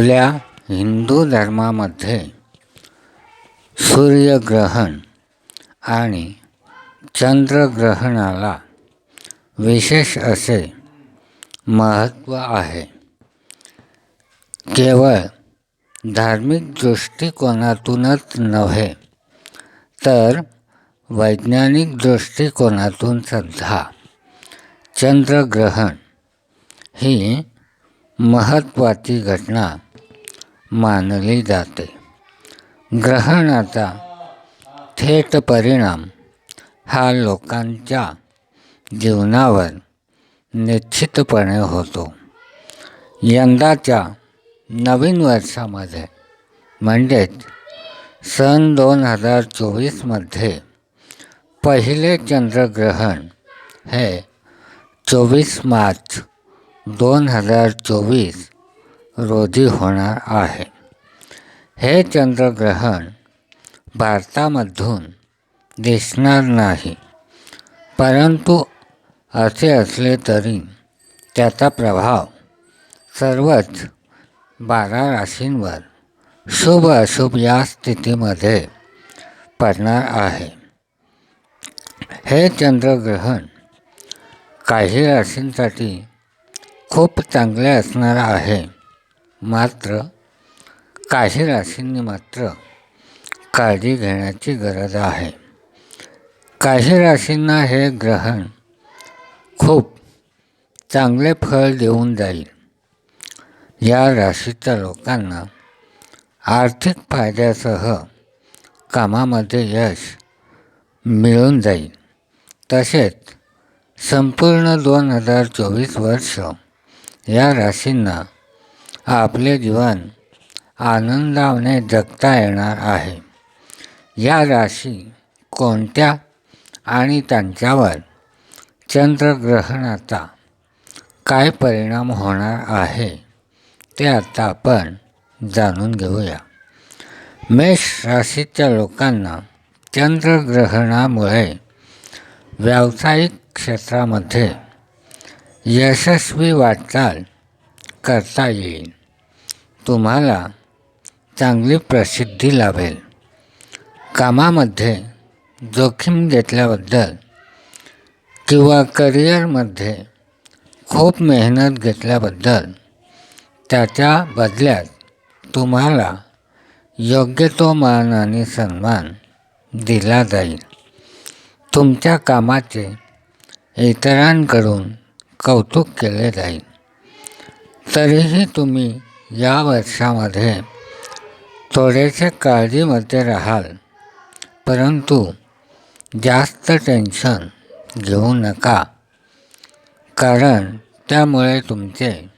आपल्या हिंदू धर्मामध्ये सूर्यग्रहण आणि चंद्रग्रहणाला विशेष असे महत्त्व आहे. केवळ धार्मिक दृष्टिकोनातूनच नव्हे तर वैज्ञानिक दृष्टिकोनातून सुद्धा चंद्रग्रहण ही महत्त्वाची घटना मानली जाते. ग्रहणाचा थेट परिणाम हा लोकांच्या जीवनावर निश्चितपणे होतो. यंदाच्या नवीन वर्षामध्ये म्हणजेच सन दोन हजार चोवीसमध्ये पहिले चंद्रग्रहण हे चोवीस मार्च दोन हजार चोवीस रोजी होणार आहे. हे चंद्रग्रहण भारतामधून दिसणार नाही. परंतु असे असले तरी त्याचा प्रभाव सर्वच बारा राशींवर शुभ अशुभ या स्थितीमध्ये पडणार आहे. हे चंद्रग्रहण काही राशींसाठी खूप चांगले असणार आहे. मात्र काही राशींनी मात्र काळजी घेण्याची गरज आहे. काही राशींना हे ग्रहण खूप चांगले फळ देऊन जाईल. या राशीच्या लोकांना आर्थिक फायद्यासह कामामध्ये यश मिळून जाईल. तसेच संपूर्ण दोन हजार चोवीस वर्ष या राशींना आपले जीवन आनंदाने जगता येणार आहे. या राशी कोणत्या आणि त्यांच्यावर चंद्रग्रहणाचा काय परिणाम होणार आहे ते आता आपण जाणून घेऊया. मेष राशीच्या लोकांना चंद्रग्रहणामुळे व्यावसायिक क्षेत्रामध्ये यशस्वी वाटचाल करता येईल. तुम्हाला चांगली प्रसिद्धी लाभेल. कामामध्ये जोखीम घेतल्याबद्दल किंवा करिअरमध्ये खूप मेहनत घेतल्याबद्दल त्याच्या बदल्यात तुम्हाला योग्य तो मान आणि सन्मान दिला जाईल. तुमच्या कामाचे इतरांकडून कौतुक केले जाईल. तरीही तुम्ही या वर्षामध्ये थोडेसे काळजीमध्ये राहाल. परंतु जास्त टेन्शन घेऊ नका. कारण त्यामुळे तुमचे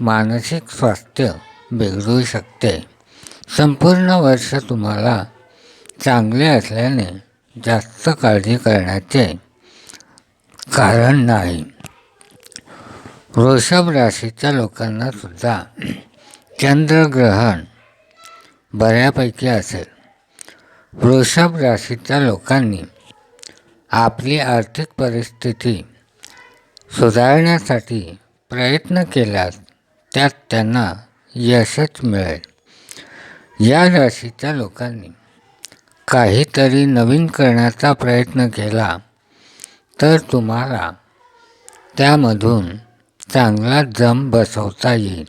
मानसिक स्वास्थ्य बिघडू शकते. संपूर्ण वर्ष तुम्हाला चांगले असल्याने जास्त काळजी करण्याचे कारण नाही. वृषभ राशीच्या लोकांना सुद्धा चंद्रग्रहण बऱ्यापैकी असेल. वृषभ राशीच्या लोकांनी आपली आर्थिक परिस्थिती सुधारण्यासाठी प्रयत्न केल्यास त्यात त्यांना यशच मिळेल. या राशीच्या लोकांनी काहीतरी नवीन करण्याचा प्रयत्न केला तर तुम्हाला त्यामधून चांगला जम बसवता येईल.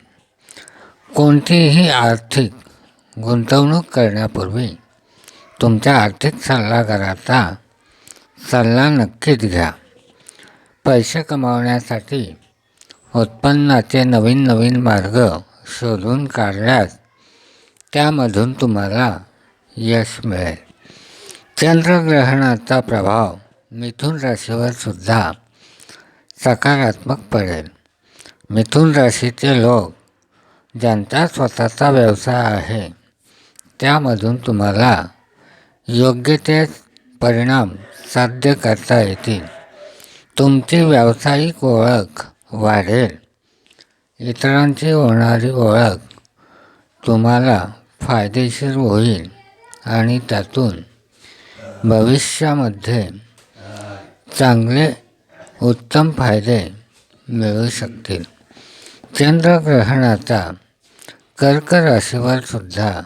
कोणतीही आर्थिक गुंतवणूक करण्यापूर्वी तुमच्या आर्थिक सल्लागाराचा सल्ला नक्कीच घ्या. पैसे कमावण्यासाठी उत्पन्नाचे नवीन नवीन मार्ग शोधून काढल्यास त्यामधून तुम्हाला यश मिळेल. चंद्रग्रहणाचा प्रभाव मिथुन राशीवर सुद्धा सकारात्मक पडेल. मिथुन राशीचे लोक ज्यांचा स्वतःचा व्यवसाय आहे त्यामधून तुम्हाला योग्य ते परिणाम साध्य करता येतील. तुमची व्यावसायिक ओळख वाढेल. इतरांची होणारी ओळख तुम्हाला फायदेशीर होईल आणि त्यातून भविष्यामध्ये चांगले उत्तम फायदे मिळू शकतील. चंद्रग्रहणाचा कर्क राशीवर सुद्धा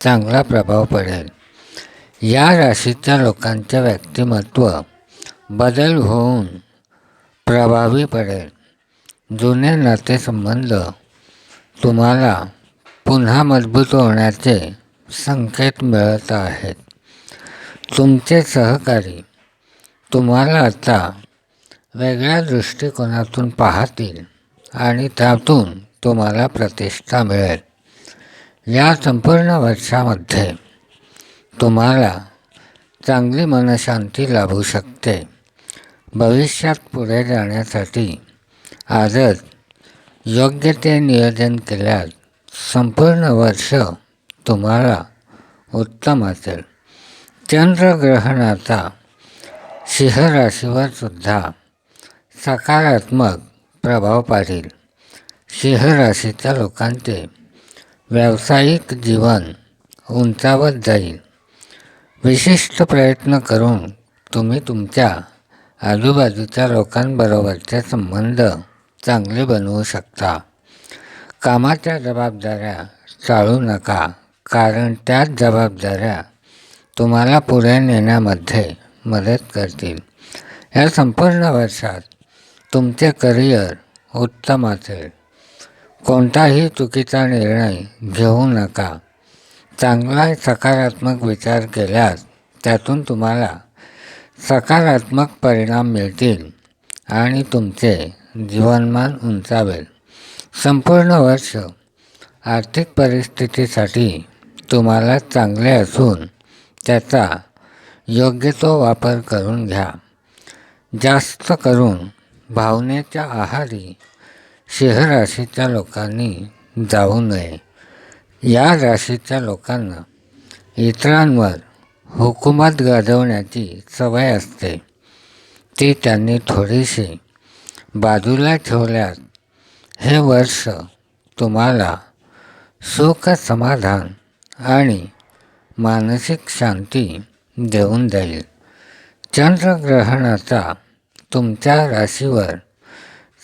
चांगला प्रभाव पडेल. या राशीच्या लोकांचे व्यक्तिमत्व बदल होऊन प्रभावी पडेल. जुने नातेसंबंध तुम्हाला पुन्हा मजबूत होण्याचे संकेत मिळत आहेत. तुमचे सहकारी तुम्हाला आता वेगळ्या दृष्टिकोनातून पाहतील. आणि त्यातून तुम्हाला प्रतिष्ठा मिळेल. या संपूर्ण वर्षामध्ये तुम्हाला चांगली मनशांती लाभू शकते. भविष्यात पुढे जाण्यासाठी आजच योग्य ते नियोजन केल्यास संपूर्ण वर्ष तुम्हाला उत्तम असेल. चंद्रग्रहणाचा सिंह सुद्धा सकारात्मक प्रभाव पाडेल. सिंह राशीच्या लोकांचे व्यावसायिक जीवन उंचावत जाईल. विशिष्ट प्रयत्न करून तुम्ही तुमच्या आजूबाजूच्या लोकांबरोबरचे संबंध चांगले बनवू शकता. कामाच्या जबाबदाऱ्या चाळू नका कारण त्याच जबाबदाऱ्या तुम्हाला पुढे नेण्यामध्ये मदत करतील. या संपूर्ण वर्षात तुमचे करिअर उत्तम असेल. कोणताही चुकीचा निर्णय घेऊ नका. चांगला सकारात्मक विचार केल्यास त्यातून तुम्हाला सकारात्मक परिणाम मिळतील आणि तुमचे जीवनमान उंचावेल. संपूर्ण वर्ष आर्थिक परिस्थितीसाठी तुम्हाला चांगले असून त्याचा योग्य तो वापर करून घ्या. जास्त करून भावनेच्या आहारी सिंह राशीच्या लोकांनी जाऊ नये. या राशीच्या लोकांना इतरांवर हुकूमत गाजवण्याची सवय असते. ती त्यांनी थोडीशी बाजूला ठेवल्यास हे वर्ष तुम्हाला सुख समाधान आणि मानसिक शांती देऊन जाईल. चंद्रग्रहणाचा तुमच्या राशीवर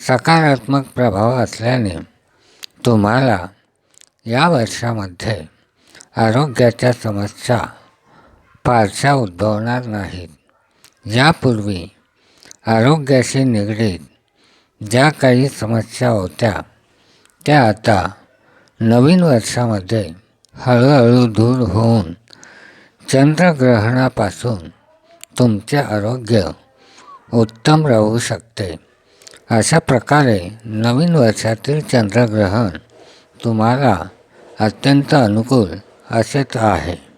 सकारात्मक प्रभाव असल्याने तुम्हाला या वर्षामध्ये आरोग्याच्या समस्या फारशा उद्भवणार नाहीत. यापूर्वी आरोग्याशी निगडीत ज्या काही समस्या होत्या त्या आता नवीन वर्षामध्ये हळूहळू दूर होऊन चंद्रग्रहणापासून तुमचे आरोग्य उत्तम राहू शकते. अशा प्रकारे नवीन वर्षातील चंद्रग्रहण तुम्हाला अत्यंत अनुकूल असेच आहे.